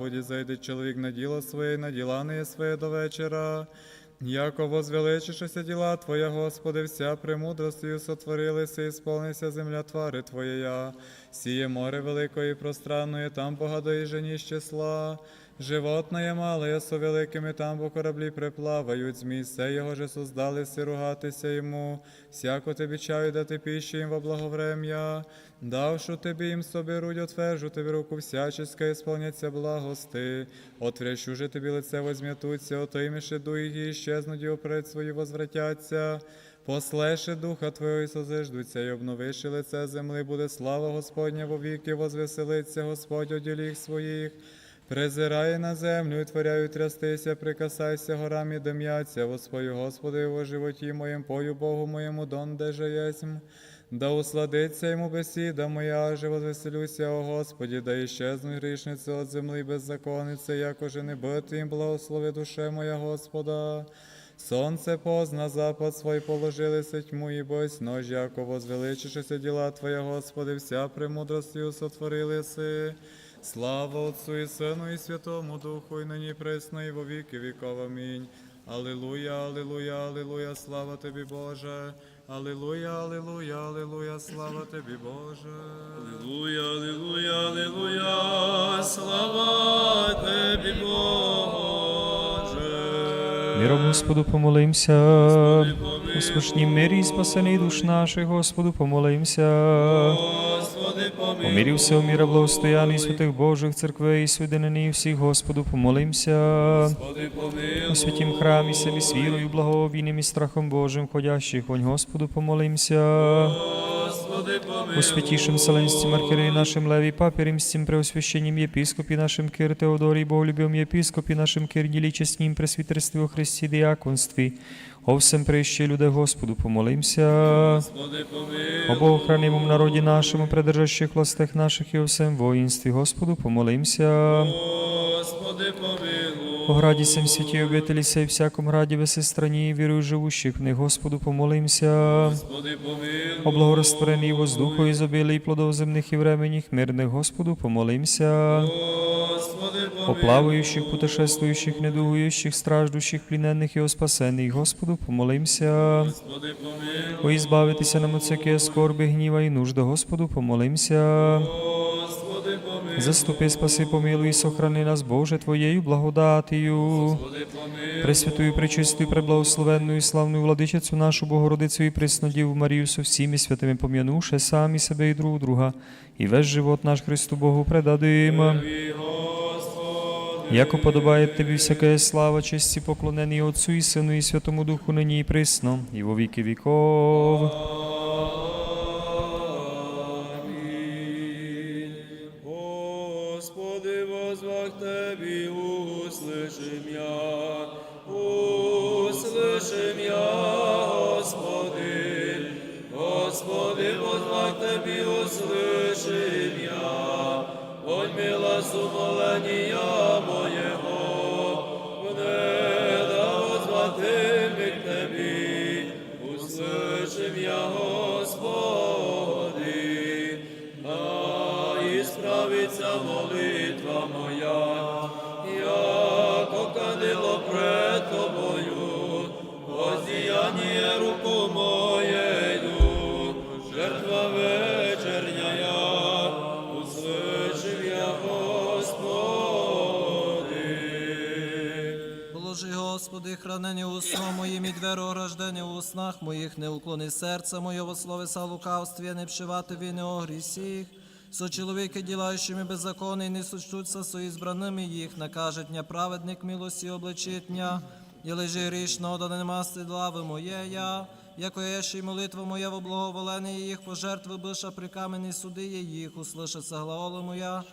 Господи, зайде чоловік на діло своє, на діла не своє до вечора. Яко возвеличишися діла Твоя, Господи, вся премудростю сотворилися, і сповнися земля твари Твоєя. Сіє море великої пространної, там погадої жені з числа. Животное мале, со великими там бо кораблі приплавають, змій все його же создали, ругатися йому. Всяко тобі чаю дати пищу їм во благоврем'я. Давшу тобі їм соберуть, отвержу тобі руку всяческа, і сповняться благости. Отврящу же тобі лице возм'ятуться, отоймеши дух і щезнуть, і опред свої возвратяться. Послеше духа Твого созиждуться, і обновиши лице земли, буде слава Господня во віки, возвеселиться Господь оділіх своїх. Презирає на землю, і творяю трястися, прикасайся горам і дим'яться, Господи, Господи, во животі моєм, пою Богу моєму, донде же єсмь. Да усладиться йому бесіда моя, же возвеселюся, о Господі, да іщезнуть грішниці от земли беззаконниці, якоже не бити їм, благослови душе моя Господа. Сонце позна, запад свой положилися тьму і бось, нож, яко возвеличишися діла Твоя, Господи, вся премудростю сотворилися. Слава Отцу і Сину і Святому Духу, і нині пресно, і во віки віков. Амінь. Алілуя, алілуя, алілуя, слава тобі, Боже. Алілуя, алілуя, алілуя, слава тобі, Боже. Аллилуйя, аллилуйя, аллилуйя, слава Тебе, Боже. Миром Господу помолимся. У слушній мирі і спасений душ наших, Господу помолимся. Господи, помилуй. У міра благостояний святих Божих церквей і свиденені всіх, Господу помолимся. Господи, помилуй. У святім храмі селі з вірою, благовійним і страхом Божим, ходящих, вонь Господу помолимся. Господи, помилуй. У святішим Вселенстім архіреї нашим Леві, Папі Римстім, преосвященнім єпіскопі нашим Кир Теодорій, Боголюбим єпіскопі нашим Кир Ділічеснім, пресвітерстві у Христі діаконстві, о всем прищі люди Господу помолимся. Господи, помилуй. О Богохранимому народі нашому, придержащих властях наших і о всем воїнстві, Господу помолимся. Господи, помилуй. О граді сем святі обителі сей всяком граді веси страні, вірую живущих в них, Господу помолимся. Господи. О благораствореній воздуху і зобілій плодов земних і временних, мирних, Господу помолимся. Господи, О помилуй. плаваючих, путешествуючих, недугуючих, страждущих, пліненних і о спасених, Господу помолимся. О избавитися нам от всякие скорби, гніва і нужда. Господу помолимся. Заступи, спаси, помилуй сохрани нас, Боже, Твоєю благодатію. Пресвятую, пречистую, преблагословенную і славну владичицю нашу Богородицю і Преснодіву Марію со всіми святими пом'янувши самі себе і друг друга, і весь живот наш Христу Богу предадим. Яко подобає Тобі всяке слава, честь і поклонені Отцу і Сину і Святому Духу нині і присно, і во віки віков. Господи, возвах Тебі, услышим я, услышим я, Господи, Господи, возвах Тебі, услышим я, Будь мила сумолення Господи, хранені усно моїм і двері ограждені у снах моїх, не уклони серце моє во словеса лукавстві, не вшивати вини о грісіх. Со чоловіки, ділаючими беззаконний, не сочтуться со ізбраними їх, накажет ня праведник милості обличить ня, і лежи грішно, да нема стидлави моєя, яко є ще й молитва моя в облаговолені їх, пожертви биша при камені суди їх, услышаться глаола моя,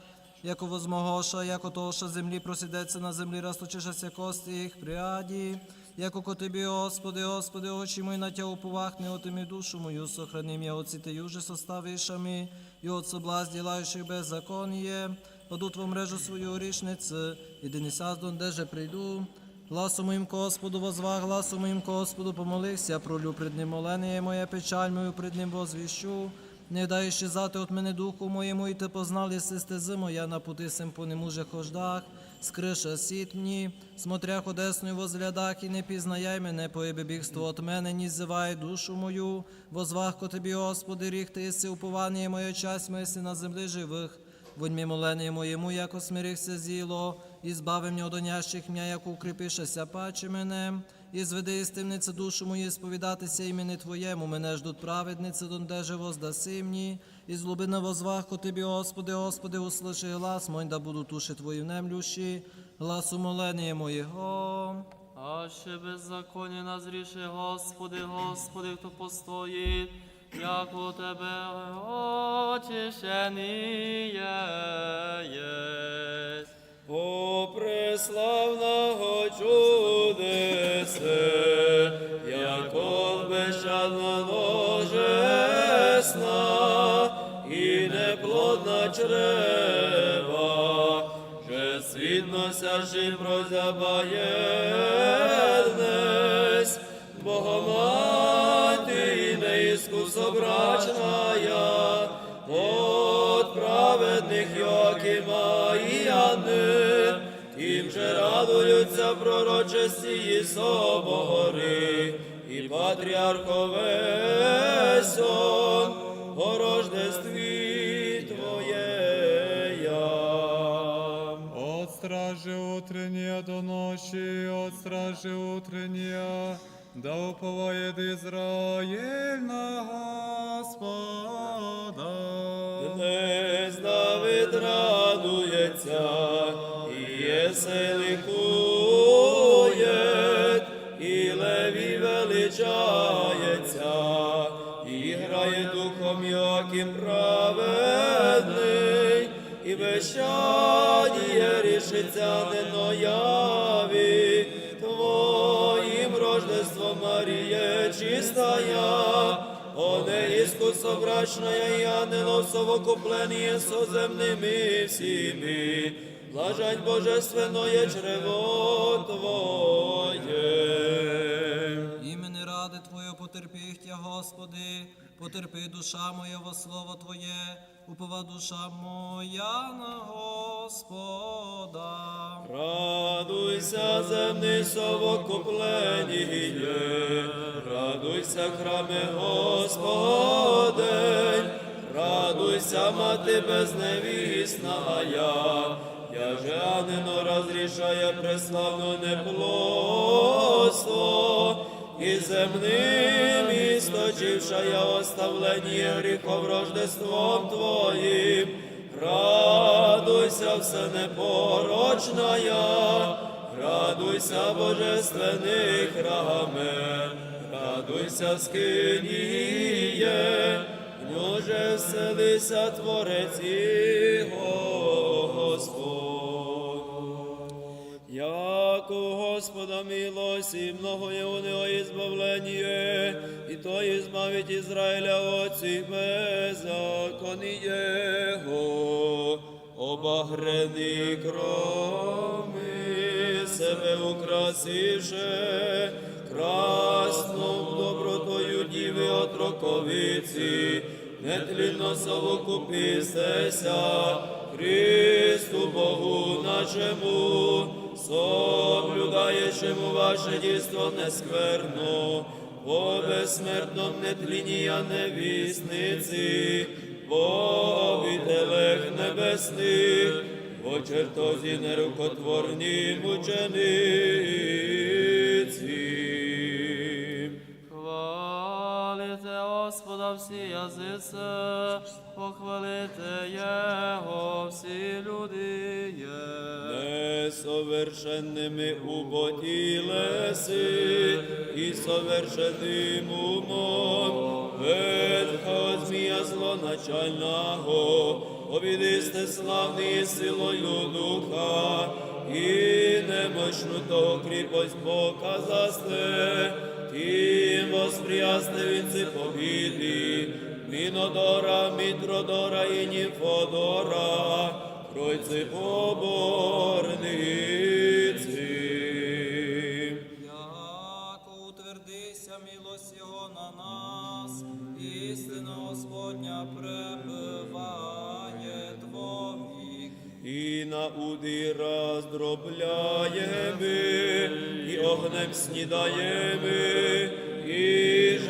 Яко возмогоша, яко тоша землі просідеться на землі, розточишася кости їх пряді. Яко ко тобі, Господи, Господи, очі мої на тя уповах, не отимі душу мою, сохрани м'я оці те юже составишами, і от соблазн ділаючих беззаконіє, паду твою мрежу свою грішниці, і не саздон, де же прийду. Гласу моїм Господу возвах, гласу моїм Господу помолився, пролю пред ним молення моє печаль мою пред ним возвіщу. Не дай щезати от мене духу моєму, і ти познали стези моя на пути сим по нему же хождах. скриша сіт мені, смотря ходесною возглядах і не пізнаяй мене, поєбі бігство от мене, ні зивай душу мою, возвахко тобі, Господи, ріг ти єси уповання моя часть си на землі живих. Будь молений моєму, як осмирихся зіло, і збави мене до нящих м'я, як укріпишеся паче мене, і зведи із темниці душу мою, сповідатися імені Твоєму, мене ждуть праведниці, дондеже воздаси мені, і з глибини возваху Тобі, Господи, Господи, услиши глас мой, да буду туші Твої внемлющі, глас умолення моєго. А ще беззаконня назріше, Господи, Господи, хто постоїть, як у Тебе єсть. О, преславного чудесе, як он безжадно ножесна і неплодна чрева, же світнося жив прозябаєднесь, радуються пророчесті собори, і патріархове сон, о рождестві Твоєя. От стражи утренняя до ночи, от стражи утренняя, да уповает Израиль на і безщадіє рішиться ненояві, Твоїм рождеством Маріє чистая, о неискусобрачная и ангелов совокупление со земными всеми, блажать божественное чрево Твое. Імени ради Твоє потерпіхтя, Господи, потерпи душа моя во слово Твоє, упова душа моя на Господа. Радуйся, земний совокупленіє, радуйся, храме Господень, радуйся, мати безневісная, яже Анено розрішає преславно неплодство, і земним істочившая оставлення гріхов рождеством Твоїм, Радуйся, все непорочная, радуйся, божественний храме, радуйся, скиніє, в ньоже вселися Творець і Господь. Як у Господа милость и многое у Него избавление, и то избавить Израиля от всех беззаконий Его, обагрений кроми себе украсивше, красном добротою діви отроковиці, нетлінно совокупістеся, Христу Богу нашему, соблюдаючому ваше дійство нескверно, по безсмертном нетлінія невісниці, по обителех небесних, по чертозі нерукотворні мучениці. Хвалите Господа всі язиці, похвалите Його всі люди. Несовершенними уботілеси і совершенним умом, ветхого змія злоначального, обідисте славний силою духа, і немощну то кріпость показасте, тим восприясте вінці побіди, Мінодора, Мітродора і Німфодора, Тройці поборниці. Яко утвердися милость Його на нас, істина Господня пребиває Твоїх. І на уди раздро скропляємо, і огнем снідаємо,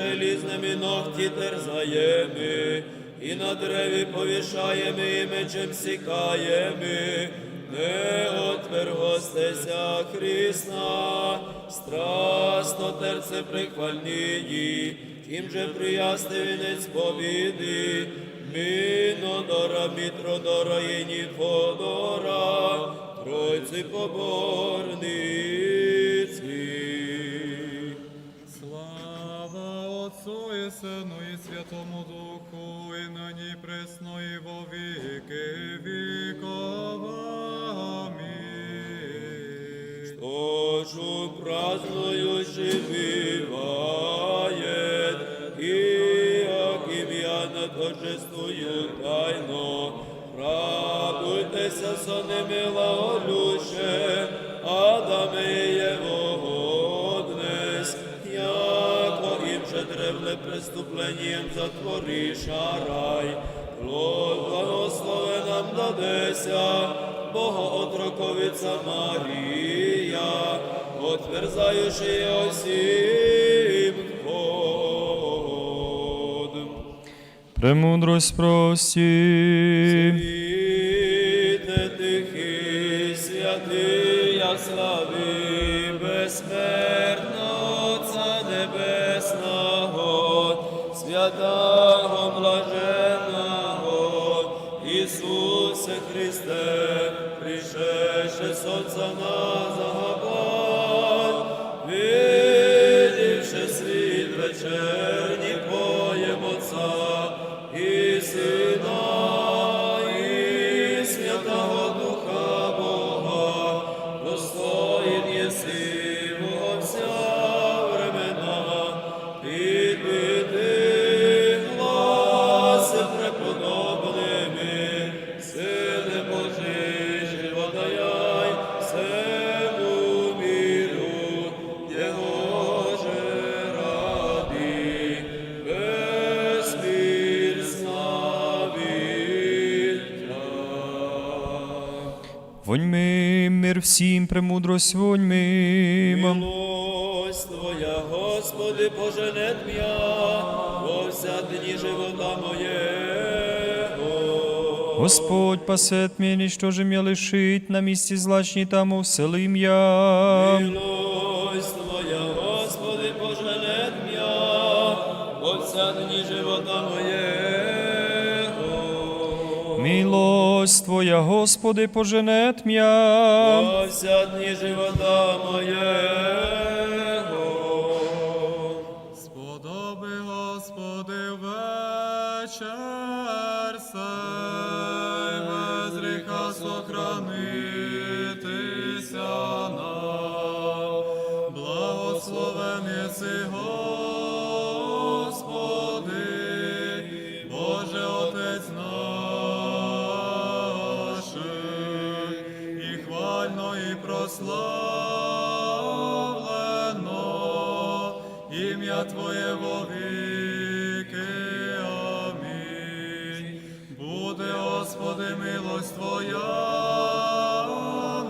желізними ногті терзаємо, і на дереві повішаємо, і мечем сікаємо, не отвергостеся Христа, страстно терце прихвальниї, Ким же приясти вінець побіди, Мінодора, Мітродора і Ніфодора, Тройці поборниці. Преступлением затвориша рай. Плод благословен нам дадеся, Бога отроковиця Марія, отверзаючи осім ход. Премудрость тихий, святий, я слави, з всім, премудрость воньми. Милость Твоя, Господи, пожене во вся дні живота моєго. Господь пасет мені, що же м'я лишить, на місці злачні там уселим я. Милость Твоя, Господи, поженет м'я. Осядні живота моєго.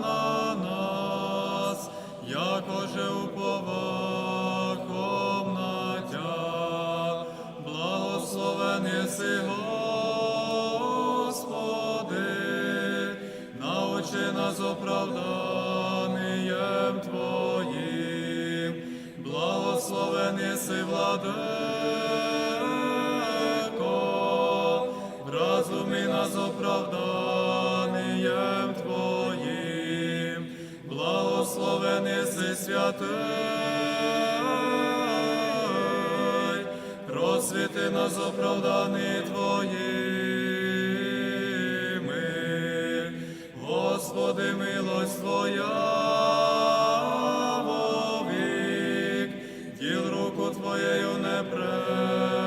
На нас, якоже уповахом на єси, Господи, научи нас оправданням Твоїм, благословен єси, владико, єси, святий, просвіти нас оправдані Твоїми, Господи, милость Твоя вовік, діл руку Твоєю не презри,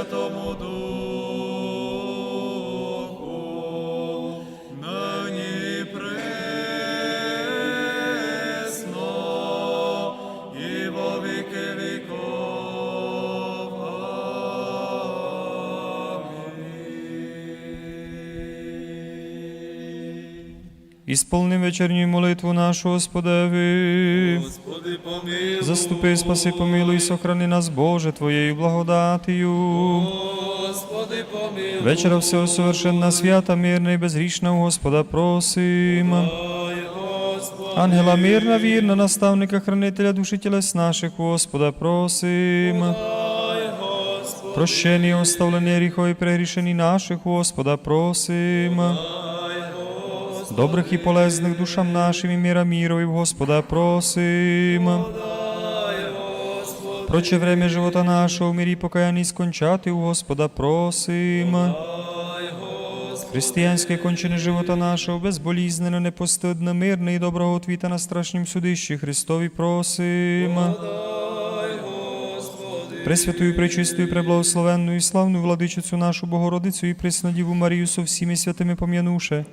Святому Духу, нині пресно і во віки віков. Амінь. Ісполни вечерню молитву нашу Господеви. Господи помилуй. Заступи, спаси, помилуй, сохрани нас, Боже, Твоєю благодатію. Господи, помилуй. Вечера всього совершенна, свята, мирна і безгрішна у Господа просим. Ангела мирна, вірна, наставника, хранителя душі тілес наших, Господа просим. Господи. Прощені, оставлені гріхові прегрішені наших, Господа просим. Добрих і полезних душам нашим і міра мірові, в Господа просим. Проче время живота нашого в мирі покаянні скончати, у Господа просим. Християнське кончене живота нашого, безболізнене, непостидне, мирне і доброго твіта на страшнім судищі Христові просим. Пресвятую, пречистую, преблагословенну і славну владичицю нашу Богородицю і Преснодіву Марію со всіми святими пом'янувши,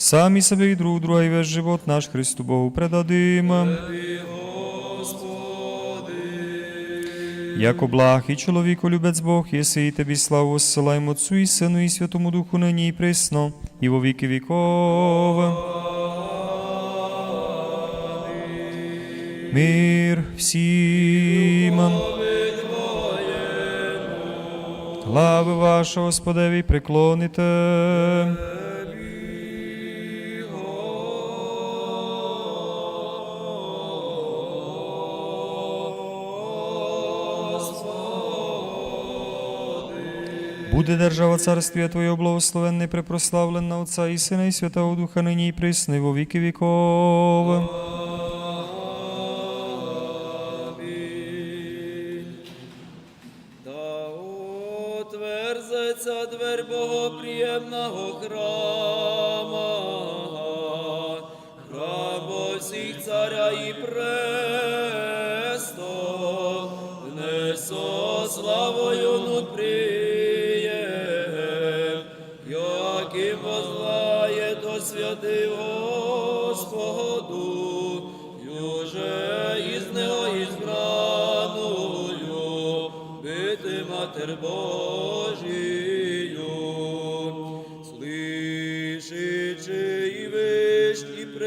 самі себе і друг друга, і весь живот наш Христу Богу предадим. Яко благ і чоловіко любець Бог, єси і тобі славу осилаємо Отцу і Сину і Святому Духу нині і присно, і во віки віков. Мир всім. Глави вашого Господеві приклоните. Буде держава царствія Твоє благословенне, препрославлена Отця і Сина і Святого Духа нині і присни, во віки віков.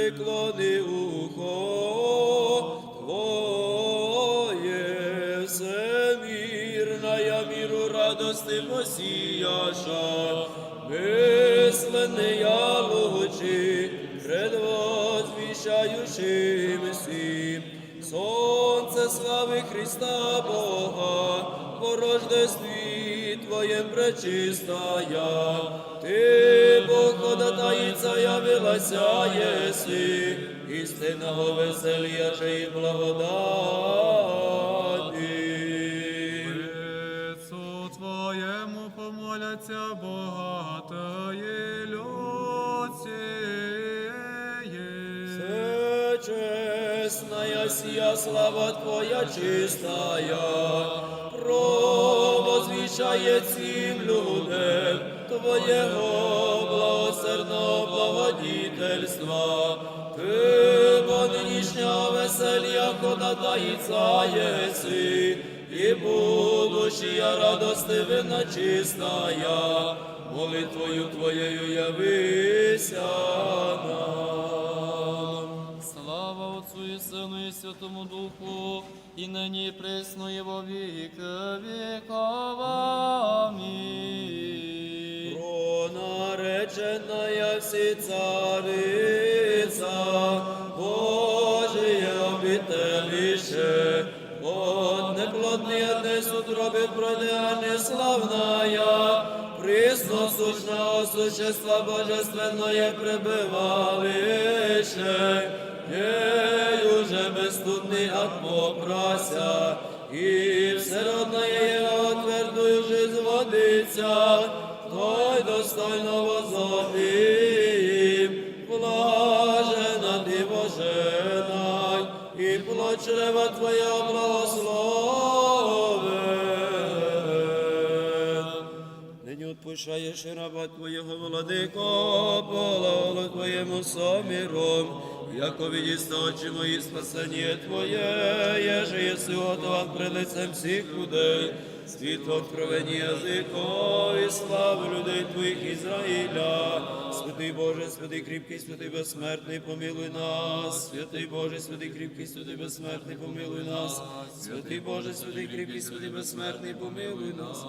Преклони ухо Твоє, всемирная миру радости посіяша, мислений я лучи, пред возвіщаючим всім, сонце слави Христа Бога, по рождестві Твоєм пречистая, Ти, явилася єси, істинного веселья і благодаті. Лицу Твоєму помоляться богатої люці. Честная сия слава Твоя чистая, провозвещает всем людям Твоего благосердного благодетельства. Ты по нынешнего веселья ходатайца еси, и будущая радости вина чистая, молитвою Твоею явися нам. Слава Отцу і Сину і Святому Духу, і нині і присно, і во віки віков. Амінь Пронареченная всі царица, Божие обителище, от неплодные днес утроби продеяне славная, присно сущного существа божественное пребывалище, ей уже безстудный от попрася, і всеродное його твердою жизнь водиться, той достойно возопим, блажена ти Божена, і плод Твоя благословен. Нині отпущаєш раба Твоєго владико, пололо Твоєму somіrom, яко відісти очі мої спасення Твоє, єже єси готован пред лицем всіх людей, світло откровені язикові, славу людей Твоїх Ізраїля. Святий Боже, святий кріпкий, святий безсмертний, помилуй нас. Святий Боже, святий кріпкий, святий безсмертний, помилуй нас. Святий Боже, святий кріпкий, святий безсмертний, помилуй нас.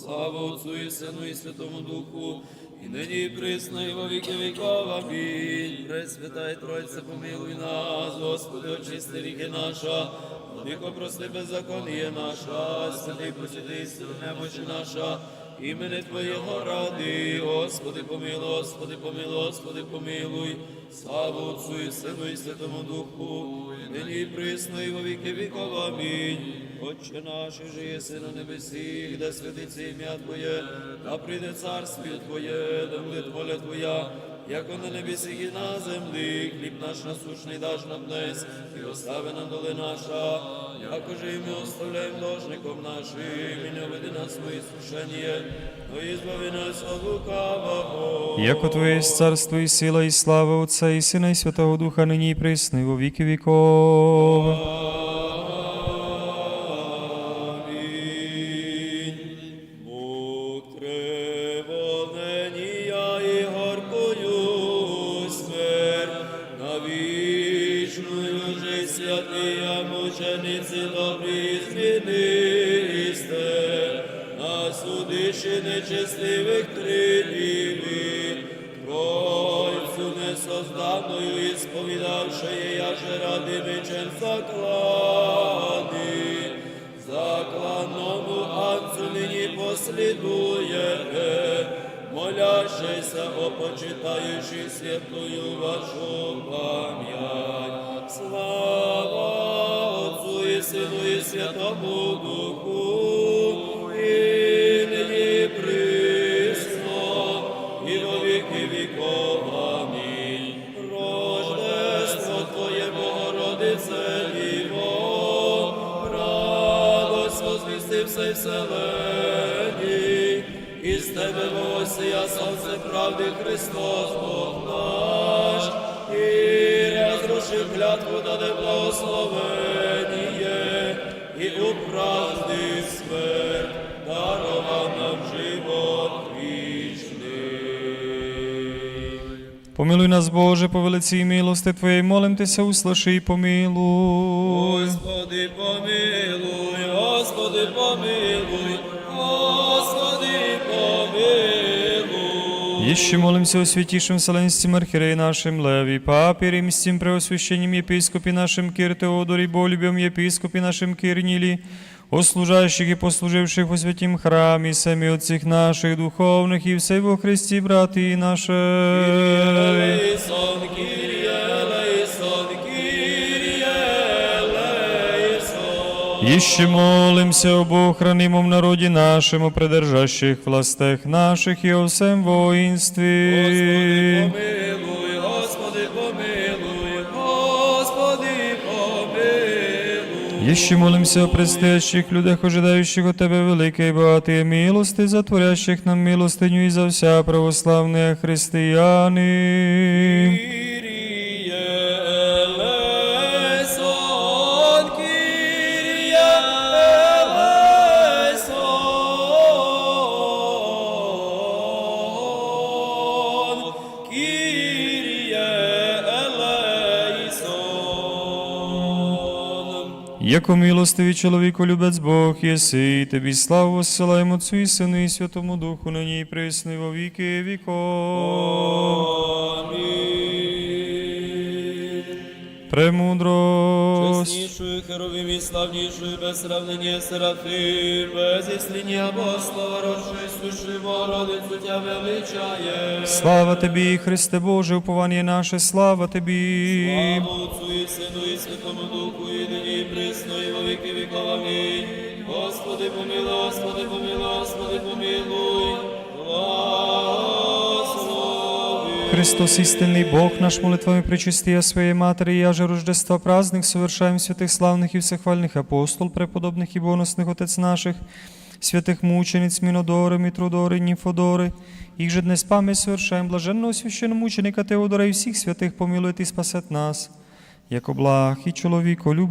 Слава Отцу і Сину і Святому Духу, і нині і присно, і во віки віков. Амінь. Пресвятая Тройця, помилуй нас, Господи, очисти ріки наша, Віко прости беззаконніє наша, святий сил немочі наша, імени Твоєго ради, Господи, помилуй, Господи, помилуй, Господи, помилуй, славу Отцу і Сину і Святому Духу, нині присно, і во віки віков. Амінь. Отче наш, же єси на небесі, де святиться ім'я Твоє, а прийде царствіє Твоє, да буде воля Твоя, Яко на небесі і на землі, хліб наш насущний даш нам днес, і остави нам доли наша, яко же і ми оставляємо должником нашим, і не веди нас свої сушення, но і збави нас от лукавого. Яко Твоє царство і сила, і слава Отця і Сина, і Святого Духа, нині і присно, і во віки віков. Мечем заклани, закланному анцю нині послідує, молящийся, опочитаючи святую вашу пам'ять. Слава Отцу і Сину і Святому Духу, всей вселенні, і з Тебе восія сонце правди Христос Бог наш, і розрушив клятву даде благословеніє, і у правди смерть дарував нам живот вічний. Помилуй нас, Боже, по велиці милости Твоєї, молим Тися, услаши і помилуй. Господи, помилуй, Еще молимся о святейшем Вселенском архиерее нашим Леви, Папе Римским Преосвященнем Епископе нашим Кир Теодоре, Болюбем Епископе нашим Кирнили, о служащих и послуживших во святім храме, сами отцах наших духовних і все во Христі, брати наші. Еще молимся об охранимом народе нашем, о придержащих властях наших и о всем воинстве. Помилуй, Господи, помилуй, Господи, помилуй. Еще молимся о предстоящих людях, ожидающих от Тебе великой богатые милости, затворящих нам милостыню и за вся православные христиане. Яко милостивий чоловіку любець Бог єси, і тобі славу посилаємо Отцю і Сину і Святому Духу, нині і присно, і во віки віков. Премудрость. Чеснішою, херовим і славнішою, без сравнення Серафим, без Богослова, рочої суші Богородицю Тя величає. Слава Тобі, Христе Боже, уповання наше, слава Тобі. Слава Отцу і Сину і Святому Духу, і нині і присно, і во віки віков. Амінь. Господи, помилуй, Господи, помилуй, Господи, помилуй. Благослови. Христос, истинный Бог наш, молитвами причастия Своей Матери, я же Рождества праздник совершаем святых славных и всехвальных апостол, преподобных и бонусных Отец наших, святых мучениц Минодоры, Митрудоры, Нимфодоры, их же днес память совершаем блаженного священномученика Теодора и всех святых помилует и спасет нас, яко облахи и человеко любец.